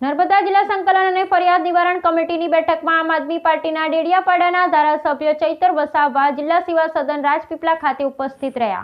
નર્મદા જિલ્લા સંકલન અને ફરિયાદ નિવારણ કમિટીની બેઠકમાં આમ આદમી પાર્ટીના ડેડિયાપાડાના ધારાસભ્ય ચૈતર વસાવા જિલ્લા સેવા સદન રાજપીપળા ખાતે ઉપસ્થિત રહ્યા.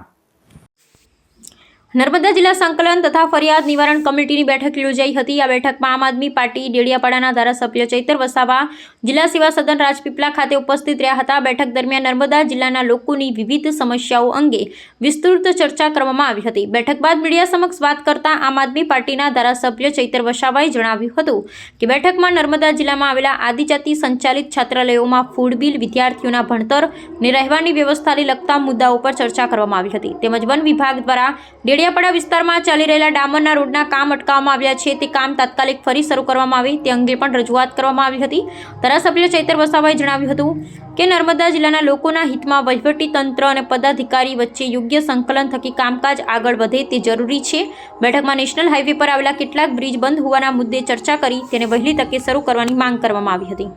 નર્મદા જિલ્લા સંકલન તથા ફરિયાદ નિવારણ કમિટીની બેઠક યોજાઈ હતી. આ બેઠકમાં આમ આદમી પાર્ટી ડેડિયાપાડાના ધારાસભ્ય ચૈતર વસાવા જિલ્લા સેવા સદન રાજપીપળા ખાતે ઉપસ્થિત રહ્યા હતા. બેઠક દરમિયાન નર્મદા જિલ્લાના લોકોની વિવિધ સમસ્યાઓ અંગે વિસ્તૃત ચર્ચા કરવામાં આવી હતી. બેઠક બાદ મીડિયા સમક્ષ વાત કરતા આમ આદમી પાર્ટીના ધારાસભ્ય ચૈતર વસાવાએ જણાવ્યું હતું કે બેઠકમાં નર્મદા જિલ્લામાં આવેલા આદિજાતિ સંચાલિત છાત્રાલયોમાં ફૂડ બિલ, વિદ્યાર્થીઓના ભણતર ને રહેવાની વ્યવસ્થાને લગતા મુદ્દાઓ પર ચર્ચા કરવામાં આવી હતી. તેમજ વન વિભાગ દ્વારા ડેડિયાપાડા વિસ્તારમાં ચાલી રહેલા ડામરના રોડના કામ અટકાવવામાં આવ્યા છે. તે કામ તાત્કાલિક ફરી શરૂ કરવામાં આવે તે અંગે પણ રજૂઆત કરવામાં આવી હતી. ધારાસભ્ય ચૈતર વસાવાએ જણાવ્યું હતું કે નર્મદા જિલ્લાના લોકોના હિતમાં વહીવટી તંત્ર અને પદાધિકારી વચ્ચે યોગ્ય સંકલન થકી કામકાજ આગળ વધે તે જરૂરી છે. બેઠકમાં નેશનલ હાઈવે પર આવેલા કેટલાક બ્રિજ બંધ હોવાના મુદ્દે ચર્ચા કરી તેને વહેલી તકે શરૂ કરવાની માંગ કરવામાં આવી હતી.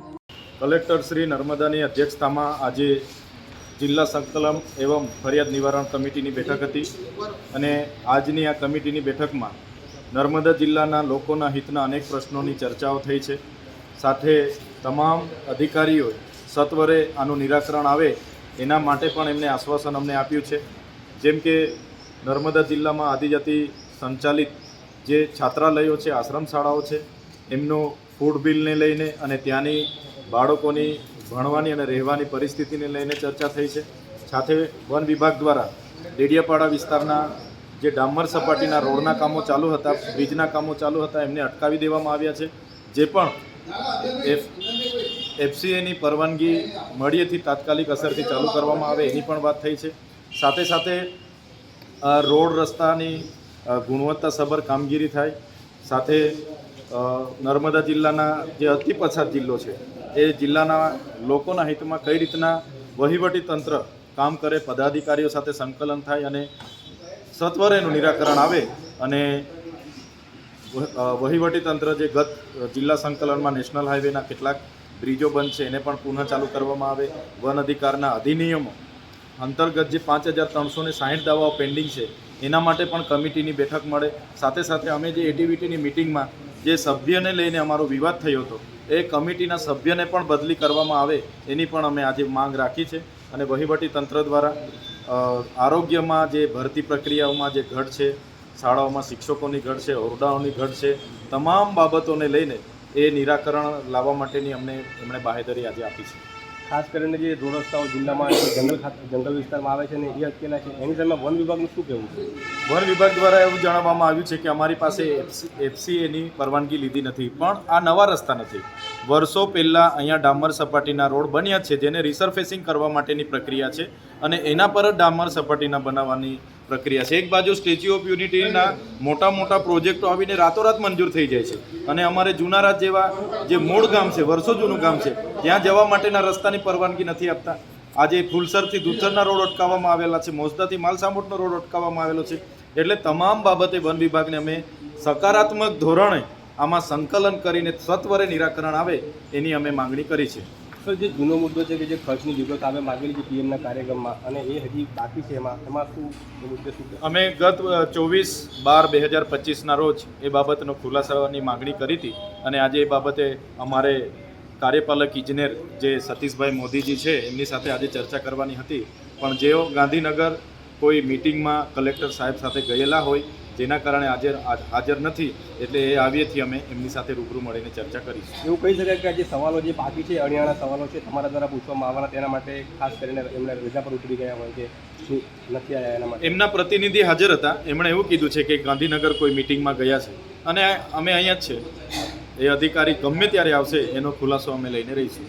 કલેક્ટર શ્રી નર્મદાની અધ્યક્ષતામાં આજે જિલ્લા સંકલન એવં ફરિયાદ નિવારણ કમિટીની બેઠક હતી અને આજની આ કમિટીની બેઠકમાં નર્મદા જિલ્લાના લોકોના હિતના અનેક પ્રશ્નોની ચર્ચાઓ થઈ છે. સાથે તમામ અધિકારીઓ સત્વરે આનું નિરાકરણ આવે એના માટે પણ એમને આશ્વાસન અમને આપ્યું છે. જેમ કે નર્મદા જિલ્લામાં આદિજાતિ સંચાલિત જે છાત્રાલયો છે, આશ્રમ શાળાઓ છે, એમનું ફૂડ બિલને લઈને અને ત્યાંની બાળકોની ભણવાની અને રહેવાની પરિસ્થિતિને લઈને ચર્ચા થઈ છે. સાથે વન વિભાગ દ્વારા ડેડિયાપાડા વિસ્તારના જે ડામર સપાટીના રોડના કામો ચાલુ હતા, બ્રિજના કામો ચાલુ હતા, એમને અટકાવી દેવામાં આવ્યા છે. જે પણ એફ એફસીએની પરવાનગી મળીએથી તાત્કાલિક અસરથી ચાલુ કરવામાં આવે એની પણ વાત થઈ છે. સાથે સાથે રોડ રસ્તાની ગુણવત્તાસભર કામગીરી થાય. સાથે નર્મદા જિલ્લાના જે અતિ પછાત જિલ્લો છે, એ જિલ્લાના લોકોના હિતમાં કઈ રીતના વહીવટી તંત્ર કામ કરે, પદાધિકારીઓ સાથે સંકલન થાય અને સત્વરેનું નિરાકરણ આવે અને વહ- અ, વહીવટી તંત્ર જે ગત જિલ્લા સંકલનમાં નેશનલ હાઈવેના કેટલાક બ્રિજો બંધ છે એને પણ પુનઃ ચાલુ કરવામાં આવે. વન અધિકારના અધિનિયમો અંતર્ગત જે પાંચ હજાર ત્રણસો ને સાહીઠ દાવાઓ પેન્ડિંગ છે એના માટે પણ કમિટીની બેઠક મળે. સાથે સાથે અમે જે એટીવીટીની મિટિંગમાં જે સભ્યને લઈને અમારો વિવાદ થયો હતો એ કમિટીના સભ્યને પણ બદલી કરવામાં આવે એની પણ અમે આજે માંગ રાખી છે. અને વહીવટી તંત્ર દ્વારા આરોગ્યમાં જે ભરતી પ્રક્રિયાઓમાં જે ઘટ છે શાળાઓમાં શિક્ષકોની ઘટ છે ઓરડાઓની ઘટ છે તમામ બાબતોને લઈને એ નિરાકરણ લાવવા માટેની અમને એમણે બાહેધરી આજે આપી છે. ખાસ કરીને જે રોડ રસ્તાઓ જિલ્લામાં જંગલ જંગલ વિસ્તારમાં આવે છે ને એ અટકેલા છે એની સામે વન વિભાગનું શું કહેવું છે? વન વિભાગ દ્વારા એવું જણાવવામાં આવ્યું છે કે અમારી પાસે એફસી એની પરવાનગી લીધી નથી પણ આ નવા રસ્તા નથી. વર્ષો પહેલાં અહીંયા ડામર સપાટીના રોડ બન્યા છે જેને રિસર્ફેસિંગ કરવા માટેની પ્રક્રિયા છે અને એના પર જ ડામર સપાટીના બનાવવાની પ્રક્રિયા છે. એક બાજુ સ્ટેચ્યુ ઓફ યુનિટીના મોટા મોટા પ્રોજેક્ટો આવીને રાતોરાત મંજૂર થઈ જાય છે. અને અમારે જુનારાજ જેવા જે મૂળ ગામ છે, વર્ષો જૂનું ગામ છે, ત્યાં જવા માટેના રસ્તાની પરવાનગી નથી આપતા. આજે ફુલસરથી દૂધસરના રોડ અટકાવવામાં આવેલા છે મોસદાથી માલસામોટનો રોડ અટકાવવામાં આવેલો છે. એટલે તમામ બાબતે વન વિભાગને અમે સકારાત્મક ધોરણે આમાં સંકલન કરીને સત્વરે નિરાકરણ આવે એની અમે માંગણી કરી છે. સર જે જૂનો મુદ્દો છે કે જે ખર્ચની વિગત આવે માગેલી છે પીએમના કાર્યક્રમમાં અને એ હજી બાકી છે એમાં એમાં શું મુદ્દે શું અમે ગત ચોવીસ બાર બે હજાર પચીસના રોજ એ બાબતનો ખુલાસાની માગણી કરી હતી અને આજે એ બાબતે અમારે કાર્યપાલક ઇજનેર જે સતીશભાઈ મોદીજી છે એમની સાથે આજે ચર્ચા કરવાની હતી. પણ જેઓ ગાંધીનગર કોઈ મિટિંગમાં કલેક્ટર સાહેબ સાથે ગયેલા હોય જેના કારણે હાજર હાજર નથી એટલે એ આવ્યેથી અમે એમની સાથે રૂબરૂ મળીને ચર્ચા કરીશું. એવું કહી શકાય કે આ જે સવાલો જે બાકી છે અણિયાણા સવાલો છે તમારા દ્વારા પૂછવામાં આવવાના તેના માટે ખાસ કરીને એમને રજા પર ઉતરી ગયા હોય કે શું નથી આવ્યા એના માટે. એમના પ્રતિનિધિ હાજર હતા એમણે એવું કીધું છે કે ગાંધીનગર કોઈ મિટિંગમાં ગયા છે. અને અમે અહીંયા જ છે. એ અધિકારી ગમે ત્યારે આવશે એનો ખુલાસો અમે લઈને રહીશું.